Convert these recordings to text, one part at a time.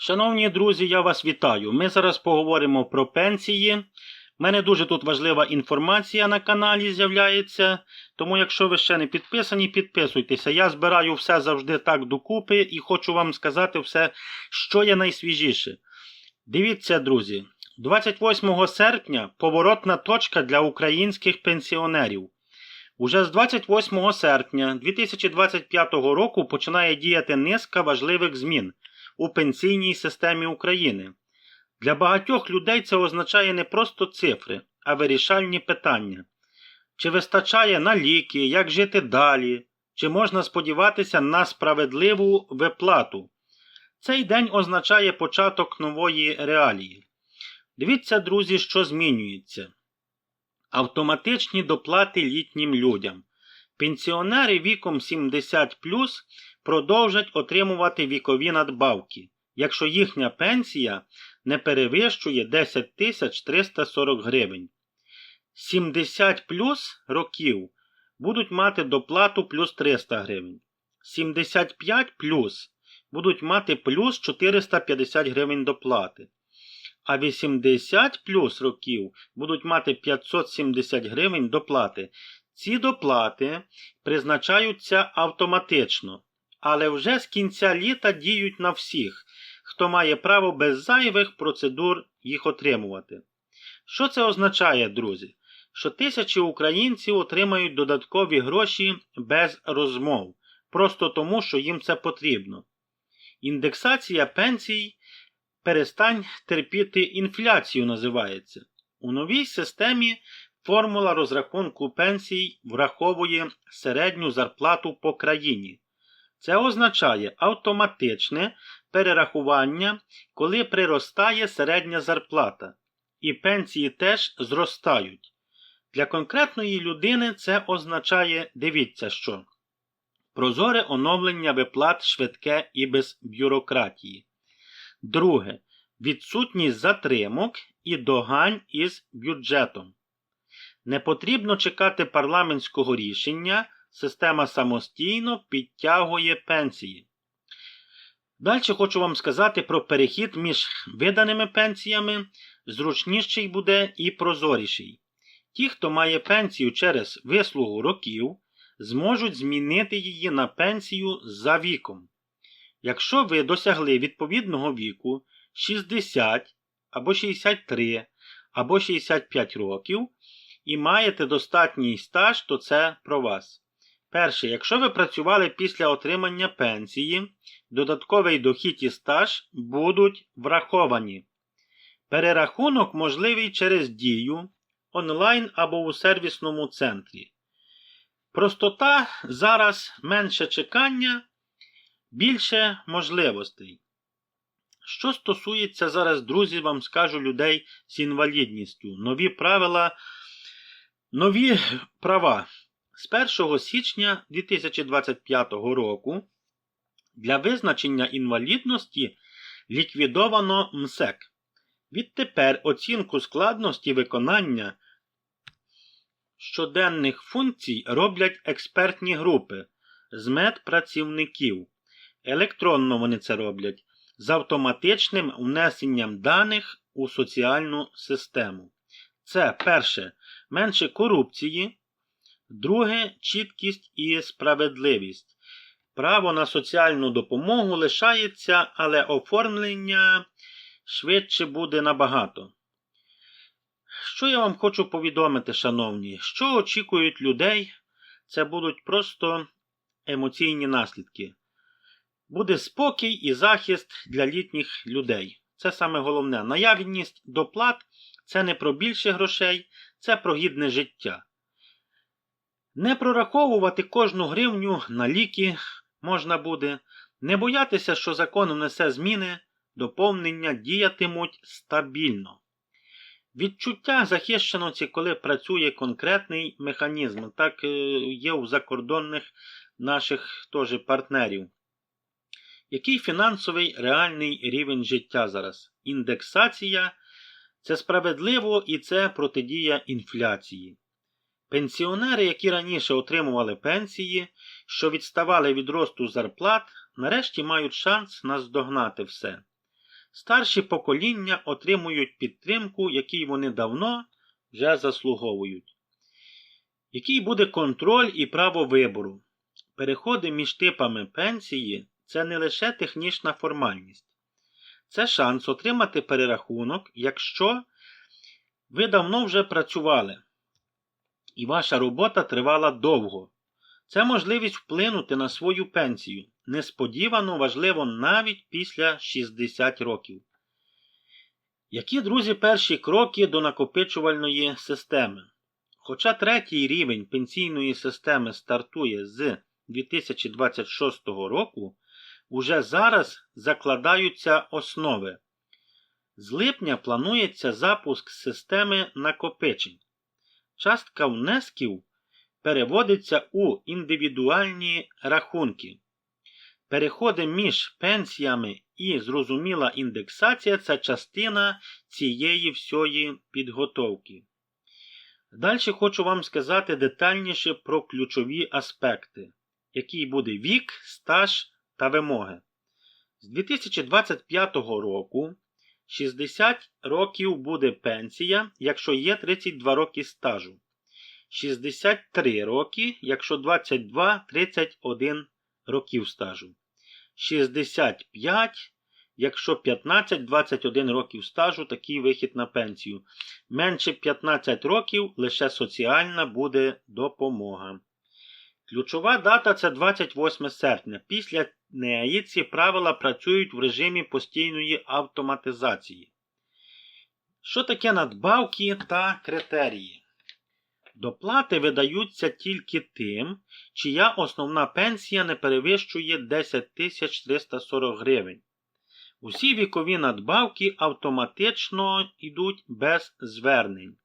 Шановні друзі, я вас вітаю. Ми зараз поговоримо про пенсії. У мене дуже тут важлива інформація на каналі з'являється. Тому, якщо ви ще не підписані, підписуйтеся. Я збираю все завжди так докупи і хочу вам сказати все, що є найсвіжіше. Дивіться, друзі, 28 серпня поворотна точка для українських пенсіонерів. Уже з 28 серпня 2025 року починає діяти низка важливих змін у пенсійній системі України. Для багатьох людей це означає не просто цифри, а вирішальні питання. Чи вистачає на ліки, як жити далі, чи можна сподіватися на справедливу виплату? Цей день означає початок нової реалії. Дивіться, друзі, що змінюється. Автоматичні доплати літнім людям. Пенсіонери віком 70 продовжать отримувати вікові надбавки, якщо їхня пенсія не перевищує 10 340 гривень. 70 плюс років будуть мати доплату плюс 300 гривень. 75 плюс будуть мати плюс 450 гривень доплати. А 80 плюс років будуть мати 570 гривень доплати. Ці доплати призначаються автоматично, але вже з кінця літа діють на всіх, хто має право без зайвих процедур їх отримувати. Що це означає, друзі? Що тисячі українців отримають додаткові гроші без розмов, просто тому, що їм це потрібно. Індексація пенсій перестань терпіти інфляцію називається. У новій системі формула розрахунку пенсій враховує середню зарплату по країні. Це означає автоматичне перерахування, коли приростає середня зарплата, і пенсії теж зростають. Для конкретної людини це означає, дивіться що, прозоре оновлення виплат швидке і без бюрократії. Друге. Відсутність затримок і догань із бюджетом. Не потрібно чекати парламентського рішення, система самостійно підтягує пенсії. Далі хочу вам сказати про перехід між виданими пенсіями, зручніший буде і прозоріший. Ті, хто має пенсію через вислугу років, зможуть змінити її на пенсію за віком. Якщо ви досягли відповідного віку 60 або 63 або 65 років і маєте достатній стаж, то це про вас. Перше, якщо ви працювали після отримання пенсії, додатковий дохід і стаж будуть враховані. Перерахунок можливий через дію онлайн або у сервісному центрі. Простота зараз менше чекання, більше можливостей. Що стосується зараз, друзі, вам скажу людей з інвалідністю, нові правила, нові права. З 1 січня 2025 року для визначення інвалідності ліквідовано МСЕК. Відтепер оцінку складності виконання щоденних функцій роблять експертні групи з медпрацівників. Електронно вони це роблять з автоматичним внесенням даних у соціальну систему. Це перше менше корупції, друге чіткість і справедливість. Право на соціальну допомогу лишається, але оформлення швидше буде набагато. Що я вам хочу повідомити, шановні, що очікують людей, це будуть просто емоційні наслідки. Буде спокій і захист для літніх людей. Це саме головне. Наявність доплат це не про більше грошей, це про гідне життя. Не прораховувати кожну гривню на ліки можна буде, не боятися, що закон внесе зміни, доповнення діятимуть стабільно. Відчуття захищеності, коли працює конкретний механізм, так е, є у закордонних наших теж партнерів. Який фінансовий реальний рівень життя зараз? Індексація це справедливо і це протидія інфляції. Пенсіонери, які раніше отримували пенсії, що відставали від росту зарплат, нарешті мають шанс наздогнати все. Старші покоління отримують підтримку, якій вони давно вже заслуговують. Який буде контроль і право вибору? Переходи між типами пенсії це не лише технічна формальність. Це шанс отримати перерахунок, якщо ви давно вже працювали, і ваша робота тривала довго. Це можливість вплинути на свою пенсію. Несподівано важливо навіть після 60 років. Які, друзі, перші кроки до накопичувальної системи? Хоча третій рівень пенсійної системи стартує з 2026 року, уже зараз закладаються основи. З липня планується запуск системи накопичень. Частка внесків переводиться у індивідуальні рахунки. Переходи між пенсіями і зрозуміла індексація це частина цієї всієї підготовки. Далі хочу вам сказати детальніше про ключові аспекти, який буде вік, стаж та вимоги. З 2025 року 60 років буде пенсія, якщо є 32 роки стажу. 63 роки, якщо 22-31 років стажу. 65, якщо 15-21 років стажу, такий вихід на пенсію. Менше 15 років лише соціальна буде допомога. Ключова дата це 28 серпня. Після неї ці правила працюють в режимі постійної автоматизації. Що таке надбавки та критерії? Доплати видаються тільки тим, чия основна пенсія не перевищує 10 340 гривень. Усі вікові надбавки автоматично йдуть без звернень.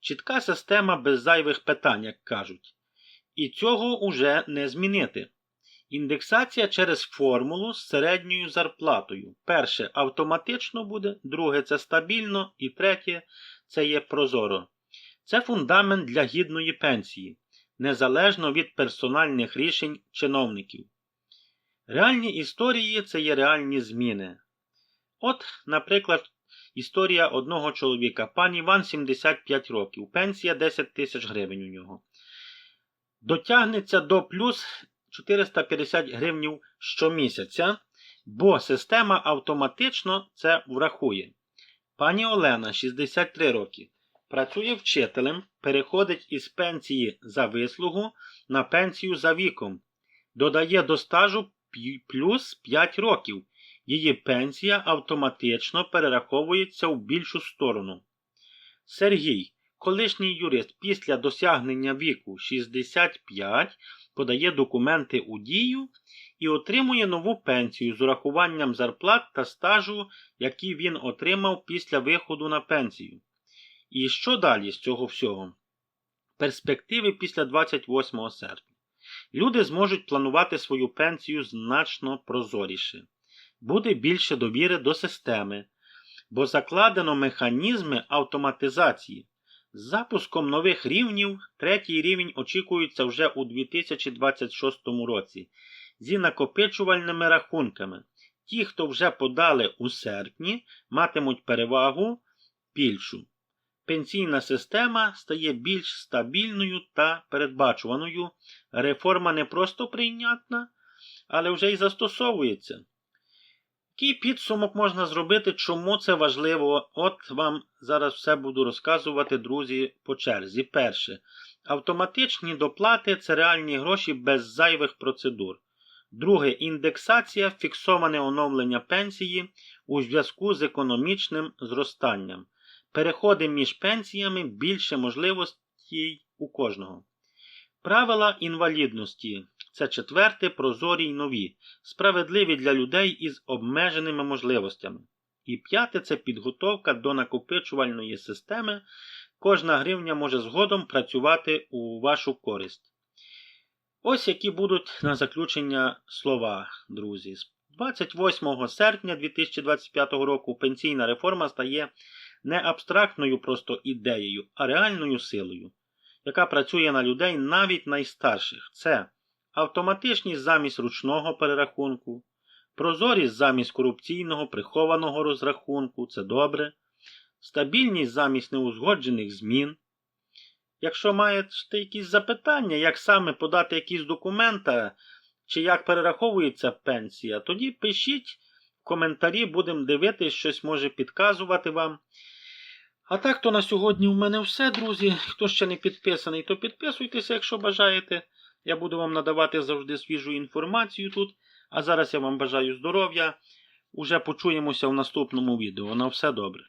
Чітка система без зайвих питань, як кажуть. І цього уже не змінити. Індексація через формулу з середньою зарплатою. Перше автоматично буде, друге це стабільно, і третє це є прозоро. Це фундамент для гідної пенсії, незалежно від персональних рішень чиновників. Реальні історії це є реальні зміни. От, наприклад, історія одного чоловіка. Пан Іван 75 років, пенсія 10 тисяч гривень у нього. Дотягнеться до плюс 450 гривень щомісяця, бо система автоматично це врахує. Пані Олена, 63 роки. Працює вчителем, переходить із пенсії за вислугу на пенсію за віком. Додає до стажу плюс 5 років. Її пенсія автоматично перераховується в більшу сторону. Сергій, колишній юрист, після досягнення віку 65 подає документи у дію і отримує нову пенсію з урахуванням зарплат та стажу, який він отримав після виходу на пенсію. І що далі з цього всього? Перспективи після 28 серпня. Люди зможуть планувати свою пенсію значно прозоріше. Буде більше довіри до системи, бо закладено механізми автоматизації. З запуском нових рівнів третій рівень очікується вже у 2026 році зі накопичувальними рахунками. Ті, хто вже подали у серпні, матимуть перевагу більшу пенсійна система стає більш стабільною та передбачуваною. Реформа не просто прийнятна, але вже й застосовується. Який підсумок можна зробити, чому це важливо? От вам зараз все буду розказувати, друзі, по черзі. Перше. Автоматичні доплати це реальні гроші без зайвих процедур. Друге індексація фіксоване оновлення пенсії у зв'язку з економічним зростанням. Переходи між пенсіями більше можливостей у кожного. Правила інвалідності це четверте, прозорі й нові, справедливі для людей із обмеженими можливостями. І п'яте це підготовка до накопичувальної системи. Кожна гривня може згодом працювати у вашу користь. Ось які будуть на заключення слова, друзі. 28 серпня 2025 року пенсійна реформа стає не абстрактною просто ідеєю, а реальною силою, яка працює на людей навіть найстарших. Це автоматичність замість ручного перерахунку, Прозорість замість корупційного прихованого розрахунку це добре. Стабільність замість неузгоджених змін. Якщо маєте якісь запитання, як саме подати якісь документи, чи як перераховується пенсія, тоді пишіть в коментарі, будемо дивитись, щось може підказувати вам. А так то на сьогодні у мене все, друзі. Хто ще не підписаний, то підписуйтеся, якщо бажаєте. Я буду вам надавати завжди свіжу інформацію тут. А зараз я вам бажаю здоров'я. Уже почуємося в наступному відео. На все добре.